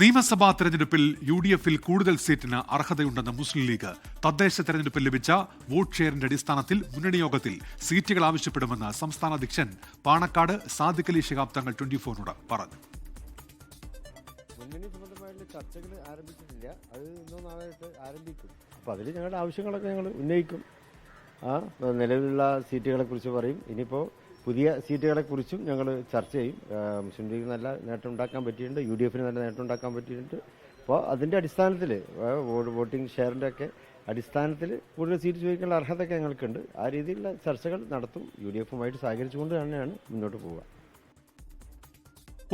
നിയമസഭാ തെരഞ്ഞെടുപ്പിൽ U D എഫിൽ കൂടുതൽ സീറ്റിന് അർഹതയുണ്ടെന്ന് മുസ്ലിം ലീഗ്. തദ്ദേശ തെരഞ്ഞെടുപ്പിൽ ലഭിച്ച വോട്ട് ഷെയറിന്റെ അടിസ്ഥാനത്തിൽ മുന്നണി യോഗത്തിൽ സീറ്റുകൾ ആവശ്യപ്പെടുമെന്ന് സംസ്ഥാന അധ്യക്ഷൻ പാണക്കാട് സാദിഖ് അലി ശിഹാബ് തങ്ങൾ ട്വന്റി ഫോറിനോട് പറഞ്ഞു. മുന്നണി സംബന്ധമായിട്ടുള്ള ചർച്ചകൾ ആരംഭിച്ചിട്ടില്ല. അത് ഇന്നോ നാളെ ആരംഭിക്കും. അപ്പോൾ അതിൽ ഞങ്ങളുടെ ആവശ്യങ്ങളൊക്കെ ഞങ്ങൾ ഉന്നയിക്കും. ആ നിലവിലുള്ള സീറ്റുകളെക്കുറിച്ച് പറയും. ഇനിയിപ്പോൾ പുതിയ സീറ്റുകളെ കുറിച്ചും ഞങ്ങൾ ചർച്ച ചെയ്യും. മുസ്ലിം ലീഗ് നല്ല നേട്ടം ഉണ്ടാക്കാൻ പറ്റിയിട്ടുണ്ട്. യു ഡി എഫിന് നല്ല നേട്ടം ഉണ്ടാക്കാൻ പറ്റിയിട്ടുണ്ട്. അപ്പോൾ അതിന്റെ അടിസ്ഥാനത്തിൽ വോട്ടിംഗ് ഷെയറിന്റെ ഒക്കെ അടിസ്ഥാനത്തിൽ കൂടുതൽ സീറ്റ് ചോദിക്കാനുള്ള അർഹതയൊക്കെ ഞങ്ങൾക്കുണ്ട്. ആ രീതിയിലുള്ള ചർച്ചകൾ നടത്തും. യു ഡി എഫുമായിട്ട് സഹകരിച്ചുകൊണ്ട് തന്നെയാണ് മുന്നോട്ട് പോവുക.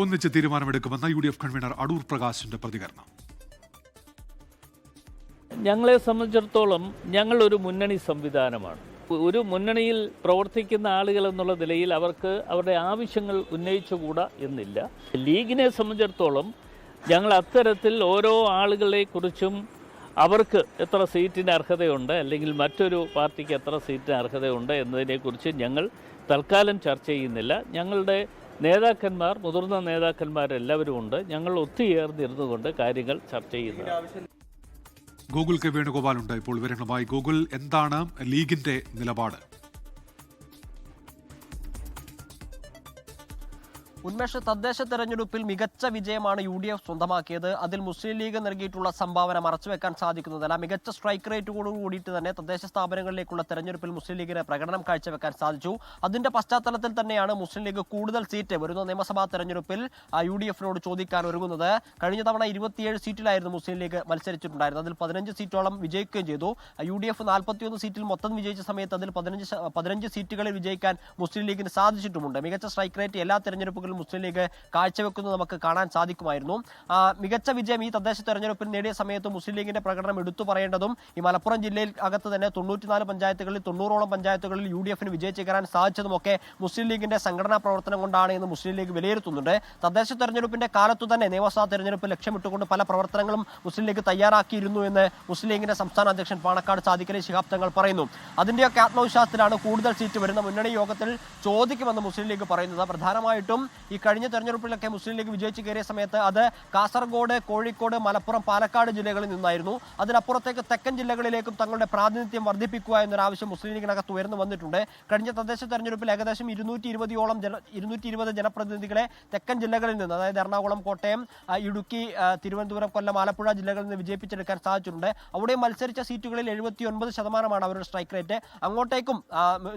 ഒന്നിച്ച് തീരുമാനമെടുക്കുമെന്ന U D F convener Adoor പ്രകാശിന്റെ പ്രതികരണം. ഞങ്ങളെ സംബന്ധിച്ചിടത്തോളം ഞങ്ങൾ ഒരു മുന്നണി സംവിധാനമാണ്. ഒരു മുന്നണിയിൽ പ്രവർത്തിക്കുന്ന ആളുകൾ എന്നുള്ള നിലയിൽ അവർക്ക് അവരുടെ ആവശ്യങ്ങൾ ഉന്നയിച്ചുകൂടാ എന്നില്ല. ലീഗിനെ സംബന്ധിച്ചിടത്തോളം ഞങ്ങൾ അത്തരത്തിൽ ഓരോ ആളുകളെ കുറിച്ചും അവർക്ക് എത്ര സീറ്റിന് അർഹതയുണ്ട് അല്ലെങ്കിൽ മറ്റൊരു പാർട്ടിക്ക് എത്ര സീറ്റിന് അർഹതയുണ്ട് എന്നതിനെക്കുറിച്ച് ഞങ്ങൾ തൽക്കാലം ചർച്ച ചെയ്യുന്നില്ല. ഞങ്ങളുടെ നേതാക്കന്മാർ മുതിർന്ന നേതാക്കന്മാരെല്ലാവരും ഉണ്ട്. ഞങ്ങൾ ഒത്തുചേർന്നിരുന്നുകൊണ്ട് കാര്യങ്ങൾ ചർച്ച ചെയ്യുന്നു ഗൂഗിൾ കെ വേണുഗോപാലുണ്ട്. ഇപ്പോൾ വിവരങ്ങളുമായി ഗൂഗിൾ എന്താണ് ലീഗിന്റെ നിലപാട്? ഉന്മേഷ തദ്ദേശ തെരഞ്ഞെടുപ്പിൽ മികച്ച വിജയമാണ് യു ഡി എഫ് സ്വന്തമാക്കിയത്. അതിൽ മുസ്ലിം ലീഗ് നൽകിയിട്ടുള്ള സംഭാവന മറച്ചുവെക്കാൻ സാധിക്കുന്നതല്ല. മികച്ച സ്ട്രൈക്ക് റേറ്റോടു കൂടിയിട്ട് തന്നെ തദ്ദേശ സ്ഥാപനങ്ങളിലേക്കുള്ള തെരഞ്ഞെടുപ്പിൽ മുസ്ലിം ലീഗിന് പ്രകടനം കാഴ്ചവെക്കാൻ സാധിച്ചു. അതിന്റെ പശ്ചാത്തലത്തിൽ തന്നെയാണ് മുസ്ലിം ലീഗ് കൂടുതൽ സീറ്റ് വരുന്ന നിയമസഭാ തെരഞ്ഞെടുപ്പിൽ യു ഡി എഫിനോട് ചോദിക്കാൻ ഒരുങ്ങുന്നത്. കഴിഞ്ഞ തവണ ഇരുപത്തിയേഴ് സീറ്റിലായിരുന്നു മുസ്ലിം ലീഗ് മത്സരിച്ചിട്ടുണ്ടായിരുന്നത്. അതിൽ പതിനഞ്ച് സീറ്റോളം വിജയിക്കുകയും ചെയ്തു. യു ഡി എഫ് നാൽപ്പത്തിയൊന്ന് സീറ്റിൽ മൊത്തം വിജയിച്ച സമയത്ത് അതിൽ പതിനഞ്ച് പതിനഞ്ച് സീറ്റുകളിൽ വിജയിക്കാൻ മുസ്ലിം ലീഗിന് സാധിച്ചിട്ടുമുണ്ട്. മികച്ച സ്ട്രൈക്ക് റേറ്റ് എല്ലാ തെരഞ്ഞെടുപ്പുകളിലും മുസ്ലിം ലീഗ് കാഴ്ചവെക്കുന്നത് നമുക്ക് കാണാൻ സാധിക്കുമായിരുന്നു. മികച്ച വിജയം ഈ തദ്ദേശ തെരഞ്ഞെടുപ്പിൽ നേടിയ സമയത്ത് മുസ്ലിം ലീഗിന്റെ പ്രകടനം എടുത്തു പറയേണ്ടതും ഈ മലപ്പുറം ജില്ലയിൽ അകത്ത് തന്നെ തൊണ്ണൂറ്റിനാല് പഞ്ചായത്തുകളിൽ തൊണ്ണൂറോളം പഞ്ചായത്തുകളിൽ യു ഡി എഫിന് വിജയിച്ചു കയറാൻ സാധിച്ചതുമൊക്കെ മുസ്ലിം ലീഗിന്റെ സംഘടനാ പ്രവർത്തനം കൊണ്ടാണ് എന്ന് മുസ്ലിം ലീഗ് വിലയിരുത്തുന്നുണ്ട്. തദ്ദേശ തെരഞ്ഞെടുപ്പിന്റെ കാലത്തു തന്നെ നിയമസഭാ തെരഞ്ഞെടുപ്പ് ലക്ഷ്യമിട്ടുകൊണ്ട് പല പ്രവർത്തനങ്ങളും മുസ്ലിം ലീഗ് തയ്യാറാക്കിയിരുന്നു എന്ന് മുസ്ലിം ലീഗിന്റെ സംസ്ഥാന അധ്യക്ഷൻ പാണക്കാട് സാദിഖലി ശിഹാബ് തങ്ങൾ പറയുന്നു. അതിന്റെയൊക്കെ ആത്മവിശ്വാസത്തിലാണ് കൂടുതൽ സീറ്റ് വരുന്ന മുന്നണി യോഗത്തിൽ ചോദിക്കുമെന്ന് മുസ്ലിം ലീഗ് പറയുന്നത്. പ്രധാനമായിട്ടും ഈ കഴിഞ്ഞ തെരഞ്ഞെടുപ്പിലൊക്കെ മുസ്ലിം ലീഗ് വിജയിച്ച് കയറിയ സമയത്ത് അത് കാസർഗോഡ് കോഴിക്കോട് മലപ്പുറം പാലക്കാട് ജില്ലകളിൽ നിന്നായിരുന്നു. അതിനപ്പുറത്തേക്ക് തെക്കൻ ജില്ലകളിലേക്കും തങ്ങളുടെ പ്രാതിനിധ്യം വർദ്ധിപ്പിക്കുക എന്നൊരു ആവശ്യം മുസ്ലിം ലീഗിനകത്ത് ഉയർന്നു വന്നിട്ടുണ്ട്. കഴിഞ്ഞ തദ്ദേശ തെരഞ്ഞെടുപ്പിൽ ഏകദേശം ഇരുന്നൂറ്റി ഇരുപതിയോളം ജന ഇരുന്നൂറ്റി ഇരുപത് ജനപ്രതിനിധികളെ തെക്കൻ ജില്ലകളിൽ നിന്ന് അതായത് എറണാകുളം കോട്ടയം ഇടുക്കി തിരുവനന്തപുരം കൊല്ലം ആലപ്പുഴ ജില്ലകളിൽ നിന്ന് വിജയിപ്പിച്ചെടുക്കാൻ സാധിച്ചിട്ടുണ്ട്. അവിടെ മത്സരിച്ച സീറ്റുകളിൽ എഴുപത്തി ഒൻപത് ശതമാനമാണ് അവരുടെ സ്ട്രൈക്ക് റേറ്റ്. അങ്ങോട്ടേക്കും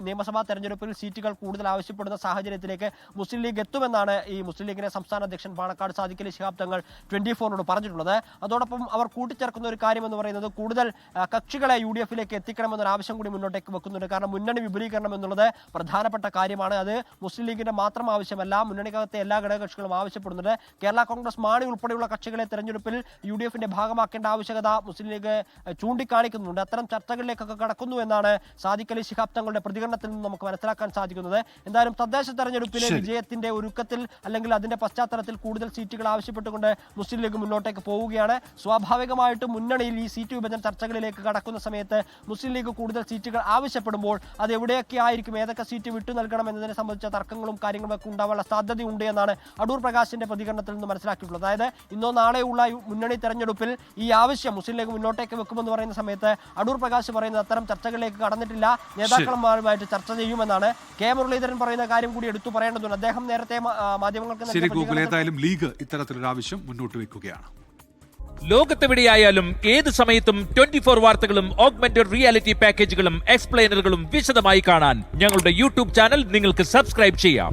നിയമസഭാ തെരഞ്ഞെടുപ്പിൽ സീറ്റുകൾ കൂടുതൽ ആവശ്യപ്പെടുന്ന സാഹചര്യത്തിലേക്ക് മുസ്ലിം ലീഗ് എത്തുമെന്നാണ് ഈ മുസ്ലിം ലീഗിന്റെ സംസ്ഥാന അധ്യക്ഷൻ പാണക്കാട് സാദിഖ് അലി ശിഹാബ് തങ്ങൾ ട്വന്റി ഫോറിനോട് പറഞ്ഞിട്ടുള്ളത്. അതോടൊപ്പം അവർ കൂട്ടിച്ചേർക്കുന്ന ഒരു കാര്യം എന്ന് പറയുന്നത് കൂടുതൽ കക്ഷികളെ യു ഡി എഫിലേക്ക് എത്തിക്കണമെന്നൊരു ആവശ്യം കൂടി മുന്നോട്ടേക്ക് വെക്കുന്നുണ്ട്. കാരണം മുന്നണി വിപുലീകരണം എന്നുള്ളത് പ്രധാനപ്പെട്ട കാര്യമാണ്. അത് മുസ്ലിം ലീഗിന്റെ മാത്രം ആവശ്യമല്ല മുന്നണിക്കകത്തെ എല്ലാ ഘടകകക്ഷികളും ആവശ്യപ്പെടുന്നുണ്ട്. കേരള കോൺഗ്രസ് മാണി ഉൾപ്പെടെയുള്ള കക്ഷികളെ തെരഞ്ഞെടുപ്പിൽ യു ഡി എഫിന്റെ ഭാഗമാക്കേണ്ട ആവശ്യകത മുസ്ലിം ലീഗ് ചൂണ്ടിക്കാണിക്കുന്നുണ്ട്. അത്തരം ചർച്ചകളിലേക്കൊക്കെ കടക്കുന്നു എന്നാണ് സാദിഖ് അലി ശിഹാബ് തങ്ങളുടെ പ്രതികരണത്തിൽ നിന്ന് നമുക്ക് മനസ്സിലാക്കാൻ സാധിക്കുന്നത്. എന്തായാലും തദ്ദേശ തെരഞ്ഞെടുപ്പിലെ വിജയത്തിന്റെ വിജയത്തിന്റെ ഒരുക്കത്തിൽ അല്ലെങ്കിൽ അതിന്റെ പശ്ചാത്തലത്തിൽ കൂടുതൽ സീറ്റുകൾ ആവശ്യപ്പെട്ടുകൊണ്ട് മുസ്ലിം ലീഗ് മുന്നോട്ടേക്ക് പോവുകയാണ്. സ്വാഭാവികമായിട്ടും മുന്നണിയിൽ ഈ സീറ്റ് വിഭജന ചർച്ചകളിലേക്ക് കടക്കുന്ന സമയത്ത് മുസ്ലിം ലീഗ് കൂടുതൽ സീറ്റുകൾ ആവശ്യപ്പെടുമ്പോൾ അത് എവിടെയൊക്കെ ആയിരിക്കും ഏതൊക്കെ സീറ്റ് വിട്ടു നൽകണം എന്നതിനെ സംബന്ധിച്ച തർക്കങ്ങളും കാര്യങ്ങളൊക്കെ ഉണ്ടാവാനുള്ള സാധ്യതയുണ്ട് എന്നാണ് അടൂർ പ്രകാശിന്റെ പ്രതികരണത്തിൽ നിന്ന് മനസ്സിലാക്കിയിട്ടുള്ളത്. അതായത് ഇന്നോ നാളെയുള്ള മുന്നണി തെരഞ്ഞെടുപ്പിൽ ഈ ആവശ്യം മുസ്ലിം ലീഗ് മുന്നോട്ടേക്ക് വെക്കുമെന്ന് പറയുന്ന സമയത്ത് അടൂർ പ്രകാശ് പറയുന്നത് അത്തരം ചർച്ചകളിലേക്ക് കടന്നിട്ടില്ല. നേതാക്കന്മാരുമായിട്ട് ചർച്ച ചെയ്യുമെന്നാണ് കെ മുരളീധരൻ പറയുന്ന കാര്യം കൂടി എടുത്തു പറയേണ്ടതുണ്ട്. അദ്ദേഹം നേരത്തെ മാധ്യമങ്ങൾക്ക് ശരി ഗൂഗിൾ ഏതായാലും ലീഗ് ഇത്തരത്തിലൊരു ആവശ്യം മുന്നോട്ട് വെക്കുകയാണ്. ലോകത്തെവിടെയായാലും ഏത് സമയത്തും ട്വന്റി ഫോർ വാർത്തകളും ഓഗ്മെന്റഡ് റിയാലിറ്റി പാക്കേജുകളും എക്സ്പ്ലെയിനറുകളും വിശദമായി കാണാൻ ഞങ്ങളുടെ യൂട്യൂബ് ചാനൽ നിങ്ങൾക്ക് സബ്സ്ക്രൈബ് ചെയ്യാം.